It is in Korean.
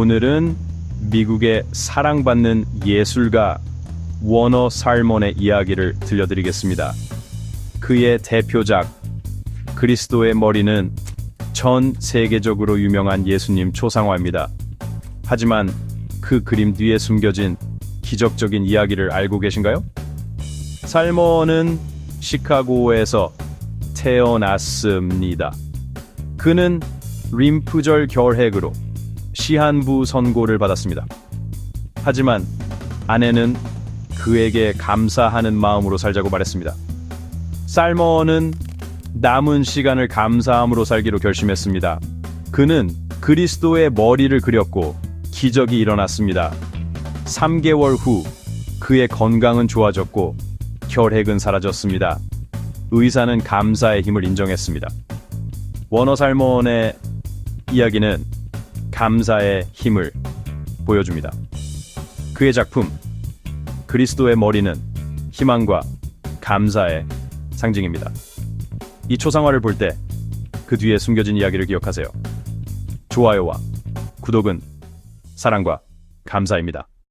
오늘은 미국의 사랑받는 예술가 워너 살몬의 이야기를 들려드리겠습니다. 그의 대표작 그리스도의 머리는 전 세계적으로 유명한 예수님 초상화입니다. 하지만 그 그림 뒤에 숨겨진 기적적인 이야기를 알고 계신가요? 살몬은 시카고에서 태어났습니다. 그는 림프절 결핵으로 시한부 선고를 받았습니다. 하지만 아내는 그에게 감사하는 마음으로 살자고 말했습니다. 살몬은 남은 시간을 감사함으로 살기로 결심했습니다. 그는 그리스도의 머리를 그렸고 기적이 일어났습니다. 3개월 후 그의 건강은 좋아졌고 결핵은 사라졌습니다. 의사는 감사의 힘을 인정했습니다. 워너 살몬의 이야기는 감사의 힘을 보여줍니다. 그의 작품 그리스도의 머리는 희망과 감사의 상징입니다. 이 초상화를 볼 때 그 뒤에 숨겨진 이야기를 기억하세요. 좋아요와 구독은 사랑과 감사입니다.